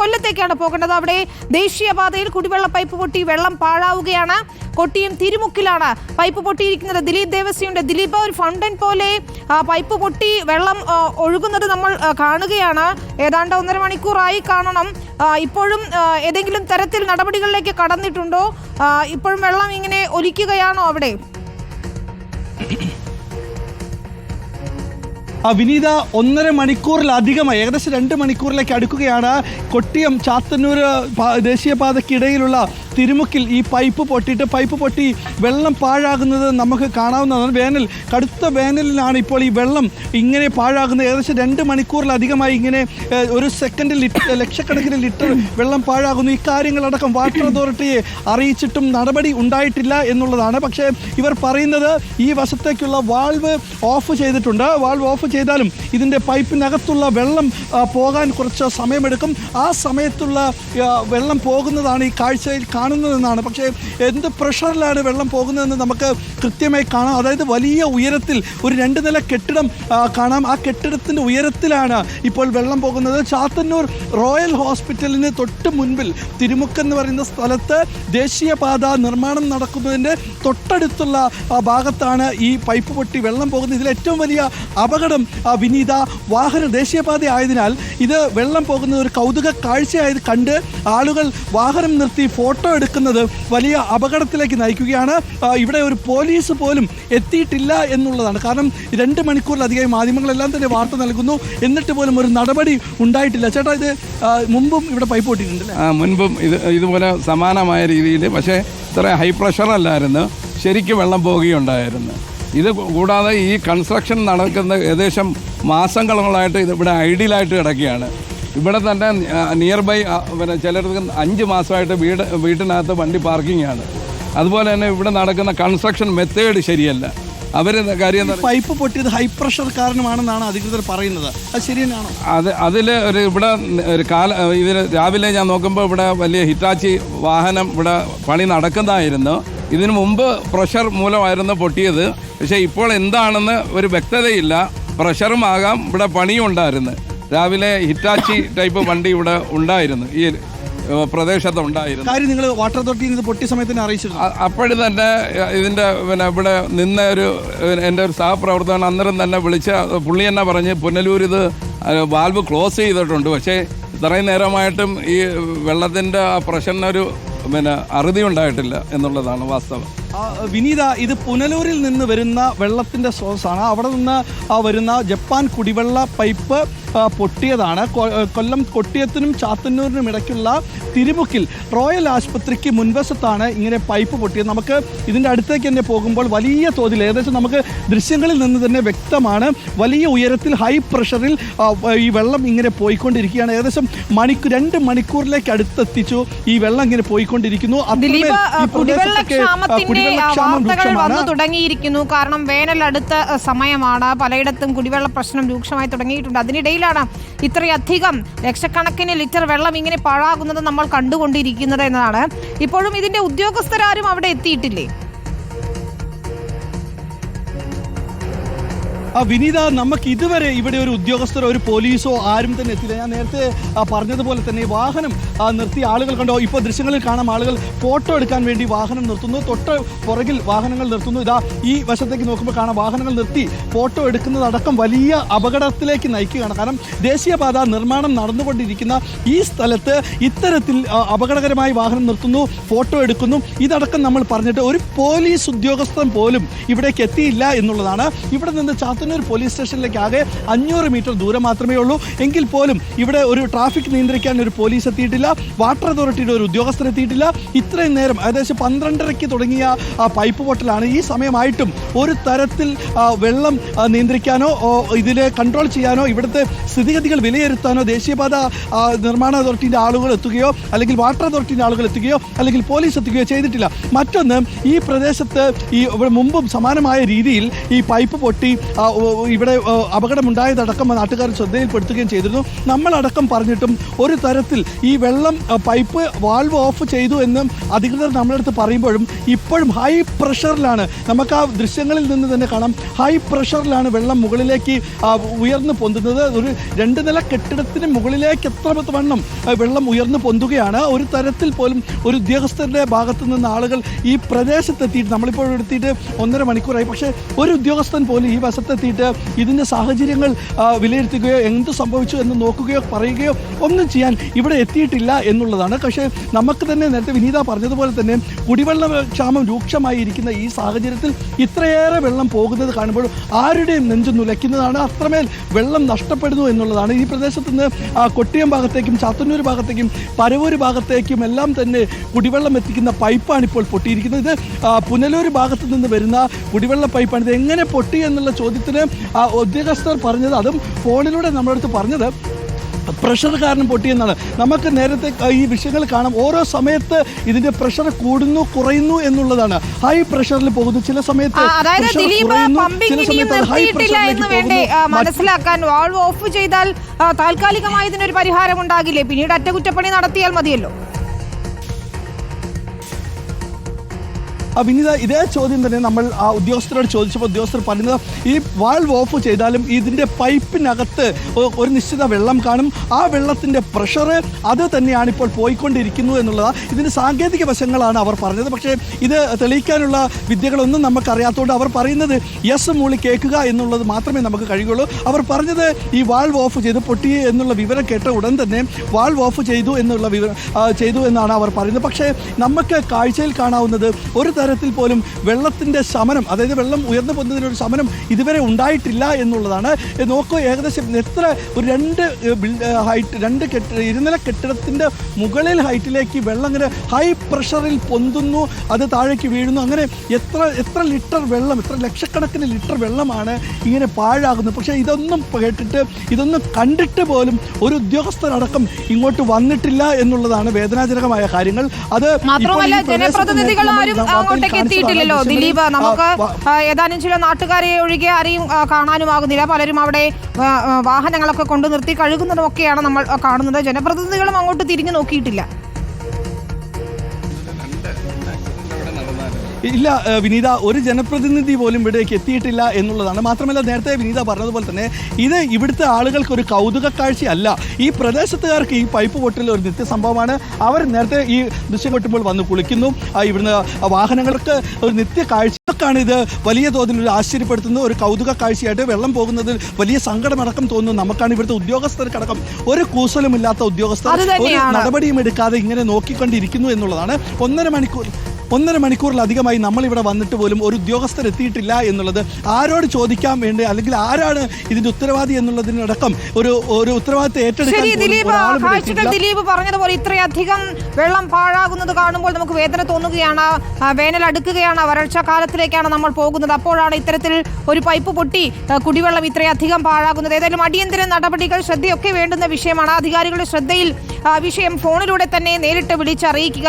കൊല്ലത്തേക്കാണ് പോകേണ്ടത് അവിടെ ദേശീയപാതയിൽ കുടിവെള്ള പൈപ്പ് പൊട്ടി വെള്ളം പാഴാവുകയാണ്. കൊട്ടിയും തിരുമുക്കിലാണ് പൈപ്പ് പൊട്ടിയിരിക്കുന്നത്. ദിലീപ് ദേവസ്വയുണ്ട് ദിലീപ് ഒരു ഫണ്ടൻ പോലെ പൈപ്പ് പൊട്ടി വെള്ളം ഒഴുകുന്നത് നമ്മൾ കാണുകയാണ്. ഏതാണ്ട് ഒന്നര മണിക്കൂറായി കാണണം. ഇപ്പോഴും ഏതെങ്കിലും തരത്തിൽ നടപടികളിലേക്ക് കടന്നിട്ടുണ്ടോ? ഇപ്പോഴും വെള്ളം ഇങ്ങനെ ഒലിക്കുകയാണോ അവിടെ? വിനീത ഒന്നര മണിക്കൂറിലധികമായി ഏകദേശം രണ്ട് മണിക്കൂറിലേക്ക് അടുക്കുകയാണ് കൊട്ടിയം ചാത്തന്നൂർ ദേശീയപാതയ്ക്കിടയിലുള്ള തിരുമുക്കിൽ ഈ പൈപ്പ് പൊട്ടിയിട്ട് പൈപ്പ് പൊട്ടി വെള്ളം പാഴാകുന്നത് നമുക്ക് കാണാവുന്നതാണ്. വേനൽ കടുത്ത വേനലിലാണ് ഇപ്പോൾ ഈ വെള്ളം ഇങ്ങനെ പാഴാകുന്നത്. ഏകദേശം രണ്ട് മണിക്കൂറിലധികമായി ഇങ്ങനെ ഒരു സെക്കൻഡ് ലിറ്റർ ലക്ഷക്കണക്കിന് ലിറ്റർ വെള്ളം പാഴാകുന്നു. ഈ കാര്യങ്ങളടക്കം വാട്ടർ അതോറിറ്റിയെ അറിയിച്ചിട്ടും നടപടി ഉണ്ടായിട്ടില്ല എന്നുള്ളതാണ്. പക്ഷേ ഇവർ പറയുന്നത് ഈ വശത്തേക്കുള്ള വാൾവ് ഓഫ് ചെയ്തിട്ടുണ്ട്. വാൾവ് ഓഫ് ചെയ്താലും ഇതിന്റെ പൈപ്പിനകത്തുള്ള വെള്ളം പോകാൻ കുറച്ച് സമയമെടുക്കും. ആ സമയത്തുള്ള വെള്ളം പോകുന്നതാണ് ഈ കാഴ്ചയിൽ കാണുന്നതെന്നാണ്. പക്ഷേ എന്ത് പ്രഷറിലാണ് വെള്ളം പോകുന്നതെന്ന് നമുക്ക് കൃത്യമായി കാണാം. അതായത് വലിയ ഉയരത്തിൽ ഒരു രണ്ട് നില കെട്ടിടം കാണാം. ആ കെട്ടിടത്തിന്റെ ഉയരത്തിലാണ് ഇപ്പോൾ വെള്ളം പോകുന്നത്. ചാത്തന്നൂർ റോയൽ ഹോസ്പിറ്റലിന് തൊട്ട് മുൻപിൽ തിരുമുക്ക് എന്ന് പറയുന്ന സ്ഥലത്ത് ദേശീയപാത നിർമ്മാണം നടക്കുന്നതിന്റെ തൊട്ടടുത്തുള്ള ഭാഗത്താണ് ഈ പൈപ്പ് പൊട്ടി വെള്ളം പോകുന്നത്. ഇതിൽ ഏറ്റവും വലിയ അപകടം വിനീത വാഹന ദേശീയപാത ആയതിനാൽ ഇത് വെള്ളം പോകുന്നത് ഒരു കൗതുക കാഴ്ചയായത് കണ്ട് ആളുകൾ വാഹനം നിർത്തി ഫോട്ടോ എടുക്കുന്നത് വലിയ അപകടത്തിലേക്ക് നയിക്കുകയാണ്. ഇവിടെ ഒരു പോലീസ് പോലും എത്തിയിട്ടില്ല എന്നുള്ളതാണ്. കാരണം രണ്ട് മണിക്കൂറിലധികം മാധ്യമങ്ങളെല്ലാം തന്നെ വാർത്ത നൽകുന്നു. എന്നിട്ട് പോലും ഒരു നടപടി ഉണ്ടായിട്ടില്ല. ചേട്ടാ ഇത് മുമ്പും ഇവിടെ പൈപ്പ് പൊട്ടിയിട്ടുണ്ടല്ലേ ആ, മുൻപും ഇത് ഇതുപോലെ സമാനമായ രീതിയിൽ പക്ഷേ ഇത്ര ഹൈ പ്രഷർ അല്ലായിരുന്നു. ശരിക്കും വെള്ളം പോവുകയുണ്ടായിരുന്നു ഇത് കൂടാതെ ഈ കൺസ്ട്രക്ഷൻ നടക്കുന്ന ഏകദേശം മാസങ്ങളായിട്ട് ഇത് ഇവിടെ ഐഡിയലായിട്ട് കിടക്കുകയാണ്. ഇവിടെ തന്നെ നിയർ ബൈ പിന്നെ ചിലർക്ക് അഞ്ച് മാസമായിട്ട് വീട് വീട്ടിനകത്ത് വണ്ടി പാർക്കിംഗ് ആണ്. അതുപോലെ തന്നെ ഇവിടെ നടക്കുന്ന കൺസ്ട്രക്ഷൻ മെത്തേഡ് ശരിയല്ല. അവർ കാര്യം പൈപ്പ് പൊട്ടിയത് ഹൈ പ്രഷർ കാരണമാണെന്നാണ് അധികൃതർ പറയുന്നത്. അത് ശരിയാണോ അത് അതിൽ ഒരു ഇവിടെ ഒരു കാല ഇതിൽ രാവിലെ ഞാൻ നോക്കുമ്പോൾ ഇവിടെ വലിയ ഹിറ്റാച്ചി വാഹനം ഇവിടെ പണി നടക്കുന്നതായിരുന്നു. ഇതിനു മുമ്പ് പ്രഷർ മൂലമായിരുന്നു പൊട്ടിയത്. പക്ഷേ ഇപ്പോൾ എന്താണെന്ന് ഒരു വ്യക്തതയില്ല. പ്രഷറും ആകാം ഇവിടെ പണിയും ഉണ്ടായിരുന്നു. രാവിലെ ഹിറ്റാച്ചി ടൈപ്പ് വണ്ടി ഇവിടെ ഉണ്ടായിരുന്നു. ഈ പ്രദേശത്ത് ഉണ്ടായിരുന്നു. കാര്യം നിങ്ങൾ വാട്ടർ അതോറിറ്റിയിൽ പൊട്ടി പൊട്ടിയ സമയത്ത് തന്നെ അറിയിച്ചിരുന്നു അപ്പോഴും തന്നെ ഇതിന്റെ പിന്നെ ഇവിടെ നിന്ന ഒരു എന്റെ ഒരു സഹപ്രവർത്തകൻ അന്നേരം തന്നെ വിളിച്ച പുള്ളി തന്നെ പറഞ്ഞ് പുനലൂർ ഇത് വാൽവ് ക്ലോസ് ചെയ്തിട്ടുണ്ട്. പക്ഷേ ഇത്രയും നേരമായിട്ടും ഈ വെള്ളത്തിന്റെ ആ പ്രഷറിനൊരു പിന്നെ അറുതി ഉണ്ടായിട്ടില്ല എന്നുള്ളതാണ് വാസ്തവം. വിനീത ഇത് പുനലൂരിൽ നിന്ന് വരുന്ന വെള്ളത്തിന്റെ സ്രോതസ്സാണ് അവിടെ നിന്ന് വരുന്ന ജപ്പാൻ കുടിവെള്ള പൈപ്പ് പൊട്ടിയതാണ്. കൊല്ലം കൊട്ടിയത്തിനും ചാത്തന്നൂരിനും ഇടയ്ക്കുള്ള തിരുമുക്കിൽ റോയൽ ആശുപത്രിക്ക് മുൻവശത്താണ് ഇങ്ങനെ പൈപ്പ് പൊട്ടിയത്. നമുക്ക് ഇതിന്റെ അടുത്തേക്ക് തന്നെ പോകുമ്പോൾ വലിയ തോതിൽ ഏകദേശം നമുക്ക് ദൃശ്യങ്ങളിൽ നിന്ന് തന്നെ വ്യക്തമാണ് വലിയ ഉയരത്തിൽ ഹൈ പ്രഷറിൽ ഈ വെള്ളം ഇങ്ങനെ പോയിക്കൊണ്ടിരിക്കുകയാണ്. ഏകദേശം മണിക്കൂർ രണ്ട് മണിക്കൂറിലേക്ക് അടുത്തെത്തിച്ചു ഈ വെള്ളം ഇങ്ങനെ പോയിക്കൊണ്ടിരിക്കുന്നു. അത്രമേൽ ആ, വാർത്തകൾ വന്നു തുടങ്ങിയിരിക്കുന്നു. കാരണം വേനൽ അടുത്ത സമയമാണ്. പലയിടത്തും കുടിവെള്ള പ്രശ്നം രൂക്ഷമായി തുടങ്ങിയിട്ടുണ്ട്. അതിനിടയിലാണ് ഇത്രയധികം ലക്ഷക്കണക്കിന് ലിറ്റർ വെള്ളം ഇങ്ങനെ പാഴാകുന്നത് നമ്മൾ കണ്ടുകൊണ്ടിരിക്കുന്നത് എന്നതാണ്. ഇപ്പോഴും ഇതിന്റെ ഉദ്യോഗസ്ഥരാരും അവിടെ എത്തിയിട്ടില്ലേ? ആ വിനീത നമുക്ക് ഇതുവരെ ഇവിടെ ഒരു ഉദ്യോഗസ്ഥരോ ഒരു പോലീസോ ആരും തന്നെ എത്തില്ല ഞാൻ നേരത്തെ പറഞ്ഞതുപോലെ തന്നെ വാഹനം നിർത്തി ആളുകൾ കണ്ടോ? ഇപ്പോൾ ദൃശ്യങ്ങളിൽ കാണാം ആളുകൾ ഫോട്ടോ എടുക്കാൻ വേണ്ടി വാഹനം നിർത്തുന്നു. തൊട്ട് പുറകിൽ വാഹനങ്ങൾ നിർത്തുന്നു. ഇതാ ഈ വശത്തേക്ക് നോക്കുമ്പോൾ കാണാം വാഹനങ്ങൾ നിർത്തി ഫോട്ടോ എടുക്കുന്നതടക്കം വലിയ അപകടത്തിലേക്ക് നയിക്കുകയാണ്. കാരണം ദേശീയപാത നിർമ്മാണം നടന്നുകൊണ്ടിരിക്കുന്ന ഈ സ്ഥലത്ത് ഇത്തരത്തിൽ അപകടകരമായി വാഹനം നിർത്തുന്നു ഫോട്ടോ എടുക്കുന്നു. ഇതടക്കം നമ്മൾ പറഞ്ഞിട്ട് ഒരു പോലീസ് ഉദ്യോഗസ്ഥൻ പോലും ഇവിടേക്ക് എത്തിയില്ല എന്നുള്ളതാണ്. ഇവിടെ നിന്ന് ചാത്തന്നൂർ പോലീസ് സ്റ്റേഷനിലേക്ക് ആകെ അഞ്ഞൂറ് മീറ്റർ ദൂരം മാത്രമേ ഉള്ളൂ. എങ്കിൽ പോലും ഇവിടെ ഒരു ട്രാഫിക് നിയന്ത്രിക്കാൻ ഒരു പോലീസ് എത്തിയിട്ടില്ല. വാട്ടർ അതോറിറ്റിയുടെ ഒരു ഉദ്യോഗസ്ഥൻ എത്തിയിട്ടില്ല. ഇത്രയും നേരം ഏകദേശം പന്ത്രണ്ടരയ്ക്ക് തുടങ്ങിയ ആ പൈപ്പ് പൊട്ടലാണ്. ഈ സമയമായിട്ടും ഒരു തരത്തിൽ വെള്ളം നിയന്ത്രിക്കാനോ ഇതിനെ കൺട്രോൾ ചെയ്യാനോ ഇവിടുത്തെ സ്ഥിതിഗതികൾ വിലയിരുത്താനോ ദേശീയപാത നിർമ്മാണ അതോറിറ്റിന്റെ ആളുകൾ എത്തുകയോ അല്ലെങ്കിൽ വാട്ടർ അതോറിറ്റിന്റെ ആളുകൾ എത്തുകയോ അല്ലെങ്കിൽ പോലീസ് എത്തുകയോ ചെയ്തിട്ടില്ല. മറ്റൊന്ന് ഈ പ്രദേശത്ത് ഈ മുമ്പും സമാനമായ രീതിയിൽ ഈ പൈപ്പ് പൊട്ടി ഇവിടെ അപകടമുണ്ടായതടക്കം നാട്ടുകാർ ശ്രദ്ധയിൽപ്പെടുത്തുകയും ചെയ്തിരുന്നു. നമ്മളടക്കം പറഞ്ഞിട്ടും ഒരു തരത്തിൽ ഈ വെള്ളം പൈപ്പ് വാൾവ് ഓഫ് ചെയ്തു എന്ന് അധികൃതർ നമ്മളടുത്ത് പറയുമ്പോഴും ഇപ്പോഴും ഹൈ പ്രഷറിലാണ്. നമുക്ക് ആ ദൃശ്യങ്ങളിൽ നിന്ന് തന്നെ കാണാം. ഹൈ പ്രഷറിലാണ് വെള്ളം മുകളിലേക്ക് ഉയർന്നു പൊന്തുന്നത്. ഒരു രണ്ട് നില കെട്ടിടത്തിന് മുകളിലേക്ക് എത്ര വണ്ണം വെള്ളം ഉയർന്നു പൊന്തുകയാണ്. ഒരു തരത്തിൽ പോലും ഒരു ഉദ്യോഗസ്ഥരുടെ ഭാഗത്തു നിന്ന് ആളുകൾ ഈ പ്രദേശത്തെത്തിയിട്ട് നമ്മളിപ്പോൾ എത്തിയിട്ട് ഒന്നര മണിക്കൂറായി. പക്ഷേ ഒരു ഉദ്യോഗസ്ഥൻ പോലും ഈ വശത്തെത്തിയിട്ട് ഇതിന്റെ സാഹചര്യങ്ങൾ വിലയിരുത്തുകയോ എന്ത് സംഭവിച്ചു എന്ന് നോക്കുകയോ പറയുകയോ ഒന്നും ചെയ്യാൻ ഇവിടെ എത്തിയിട്ടില്ല എന്നുള്ളതാണ്. പക്ഷേ നമുക്ക് തന്നെ നേരത്തെ വിനീത പറഞ്ഞതുപോലെ തന്നെ കുടിവെള്ള ക്ഷാമം രൂക്ഷമായി ഇരിക്കുന്ന ഈ സാഹചര്യത്തിൽ ഇത്രയേറെ വെള്ളം പോകുന്നത് കാണുമ്പോൾ ആരുടെയും നെഞ്ചു നുലയ്ക്കുന്നതാണ്. അത്രമേൽ വെള്ളം നഷ്ടപ്പെടുന്നു എന്നുള്ളതാണ്. ഈ പ്രദേശത്ത് നിന്ന് കൊട്ടിയം ഭാഗത്തേക്കും ചാത്തന്നൂർ ഭാഗത്തേക്കും പരവൂർ ഭാഗത്തേക്കും എല്ലാം തന്നെ കുടിവെള്ളം എത്തിക്കുന്ന പൈപ്പാണ് ഇപ്പോൾ പൊട്ടിയിരിക്കുന്നത്. ഇത് പുനലൂർ ഭാഗത്ത് നിന്ന് വരുന്ന കുടിവെള്ള പൈപ്പാണ്. ഇത് എങ്ങനെ പൊട്ടി എന്നുള്ള ചോദ്യത്തിന് ആ, ഉദ്യോഗസ്ഥർ പറഞ്ഞത് അതും ഫോണിലൂടെ നമ്മളടുത്ത് പറഞ്ഞത് പ്രഷർ കാരണം പൊട്ടിയെന്നാണ്. നമുക്ക് നേരത്തെ ഈ വിഷയങ്ങൾ കാണാം. ഓരോ സമയത്ത് ഇതിന്റെ പ്രഷർ കൂടുന്നു കുറയുന്നു എന്നുള്ളതാണ്. ഹൈ പ്രഷറിൽ പോകുന്നു ചില സമയത്ത് മനസ്സിലാക്കാൻ വാൾവ് ഓഫ് ചെയ്താൽ താൽക്കാലികമായി ഇതിനൊരു പരിഹാരം ഉണ്ടാകില്ലേ പിന്നീട് അറ്റകുറ്റപ്പണി നടത്തിയാൽ മതിയല്ലോ. വിനീത ഇതേ ചോദ്യം തന്നെ നമ്മൾ ആ ഉദ്യോഗസ്ഥരോട് ചോദിച്ചപ്പോൾ ഉദ്യോഗസ്ഥർ പറയുന്നത് ഈ വാൾവ് ഓഫ് ചെയ്താലും ഇതിന്റെ പൈപ്പിനകത്ത് ഒരു നിശ്ചിത വെള്ളം കാണും. ആ വെള്ളത്തിന്റെ പ്രഷർ അത് തന്നെയാണ് ഇപ്പോൾ പോയിക്കൊണ്ടിരിക്കുന്നു എന്നുള്ളതാണ് ഇതിന്റെ സാങ്കേതിക വശങ്ങളാണ് അവർ പറഞ്ഞത്. പക്ഷേ ഇത് തെളിയിക്കാനുള്ള വിദ്യകളൊന്നും നമുക്കറിയാത്തതുകൊണ്ട് അവർ പറയുന്നത് യെസ് മൂളി കേൾക്കുക എന്നുള്ളത് മാത്രമേ നമുക്ക് കഴിയുള്ളൂ. അവർ പറഞ്ഞത് ഈ വാൾവ് ഓഫ് ചെയ്ത് പൊട്ടി എന്നുള്ള വിവരം കേട്ട ഉടൻ തന്നെ വാൾവ് ഓഫ് ചെയ്തു എന്നുള്ള വിവരം ചെയ്തു എന്നാണ് അവർ പറയുന്നത്. പക്ഷേ നമുക്ക് കാഴ്ചയിൽ കാണാവുന്നത് ഒരു തരത്തിൽ പോലും വെള്ളത്തിന്റെ ശമനം അതായത് വെള്ളം ഉയർന്നു പോകുന്നതിനൊരു ശമനം ഇതുവരെ ഉണ്ടായിട്ടില്ല എന്നുള്ളതാണ്. നോക്കൂ ഏകദേശം എത്ര ഒരു രണ്ട് ഹൈറ്റ് രണ്ട് കെട്ടിട ഇരുനില കെട്ടിടത്തിന്റെ മുകളിൽ ഹൈറ്റിലേക്ക് വെള്ളം അങ്ങനെ ഹൈ പ്രഷറിൽ പൊന്തുന്നു അത് താഴേക്ക് വീഴുന്നു. അങ്ങനെ എത്ര എത്ര ലിറ്റർ വെള്ളം എത്ര ലക്ഷക്കണക്കിന് ലിറ്റർ വെള്ളമാണ് ഇങ്ങനെ പാഴാകുന്നത്. പക്ഷേ ഇതൊന്നും കേട്ടിട്ട് ഇതൊന്നും കണ്ടിട്ട് പോലും ഒരു ഉദ്യോഗസ്ഥരടക്കം ഇങ്ങോട്ട് വന്നിട്ടില്ല എന്നുള്ളതാണ് വേദനാജനകമായ കാര്യങ്ങൾ. അത് മാത്രമല്ല ജനപ്രതിനിധികൾ ആരും അങ്ങോട്ടേക്ക്. എത്തിയിട്ടില്ലല്ലോ. ദിലീപ് നമുക്ക് ഏതാനും ചില നാട്ടുകാരെ ഒഴികെ ആരെയും കാണാനും കാണാനുമാകുന്നില്ല. പലരും അവിടെ വാഹനങ്ങളൊക്കെ കൊണ്ടു നിർത്തി കഴുകുന്നതുമൊക്കെയാണ് നമ്മൾ കാണുന്നത്. ജനപ്രതിനിധികളും അങ്ങോട്ട് തിരിഞ്ഞു നോക്കിയിട്ടില്ല. ഇല്ല വിനീത ഒരു ജനപ്രതിനിധി പോലും ഇവിടേക്ക് എത്തിയിട്ടില്ല എന്നുള്ളതാണ്. മാത്രമല്ല നേരത്തെ വിനീത പറഞ്ഞതുപോലെ തന്നെ ഇത് ഇവിടുത്തെ ആളുകൾക്ക് ഒരു കൗതുക കാഴ്ചയല്ല. ഈ പ്രദേശത്തുകാർക്ക് ഈ പൈപ്പ് പൊട്ടൽ ഒരു നിത്യസംഭവമാണ്. അവർ നേരത്തെ ഈ ദൃശ്യം കൊട്ടുമ്പോൾ വന്ന് കുളിക്കുന്നു. ഇവിടുന്ന് വാഹനങ്ങൾക്ക് ഒരു നിത്യ കാഴ്ചക്കാണ് ഇത് വലിയ തോതിൽ ഒരു ആശ്ചര്യപ്പെടുത്തുന്ന ഒരു കൗതുക കാഴ്ചയായിട്ട് വെള്ളം പോകുന്നതിൽ വലിയ സങ്കടമടക്കം തോന്നുന്നു നമുക്കാണ് ഇവിടുത്തെ ഉദ്യോഗസ്ഥർക്കടക്കം. ഒരു കൂസലുമില്ലാത്ത ഉദ്യോഗസ്ഥർ ഒരു. നടപടിയും എടുക്കാതെ ഇങ്ങനെ നോക്കിക്കൊണ്ടിരിക്കുന്നു എന്നുള്ളതാണ്. ഒന്നര മണിക്കൂർ ഒന്നര മണിക്കൂറിലധികമായി നമ്മളിവിടെ വന്നിട്ട് പോലും ഒരു ഉദ്യോഗസ്ഥർ എത്തിയിട്ടില്ല എന്നുള്ളത് ആരോട് ചോദിക്കാൻ വേണ്ടി അല്ലെങ്കിൽ ആരാണ് ഇതിന്റെ ഉത്തരവാദി എന്നുള്ളതിനടക്കം ഒരു ഒരു ഉത്തരവാദിത്തം ഏറ്റെടുക്കാൻ ദിലീപ് പറഞ്ഞതുപോലെ ഇത്രയധികം വെള്ളം പാഴാകുന്നത് കാണുമ്പോൾ നമുക്ക് വേദന തോന്നുകയാണ്. വേനൽ അടുക്കുകയാണ്. വരൾച്ച കാലത്തിലേക്കാണ് നമ്മൾ പോകുന്നത്. അപ്പോഴാണ് ഇത്തരത്തിൽ ഒരു പൈപ്പ് പൊട്ടി കുടിവെള്ളം ഇത്രയധികം പാഴാകുന്നത്. ഏതായാലും അടിയന്തര നടപടികൾ ശ്രദ്ധയൊക്കെ വേണ്ടുന്ന വിഷയമാണ്. അധികാരികളുടെ ശ്രദ്ധയിൽ വിഷയം ഫോണിലൂടെ തന്നെ നേരിട്ട് വിളിച്ചറിയിക്കുക.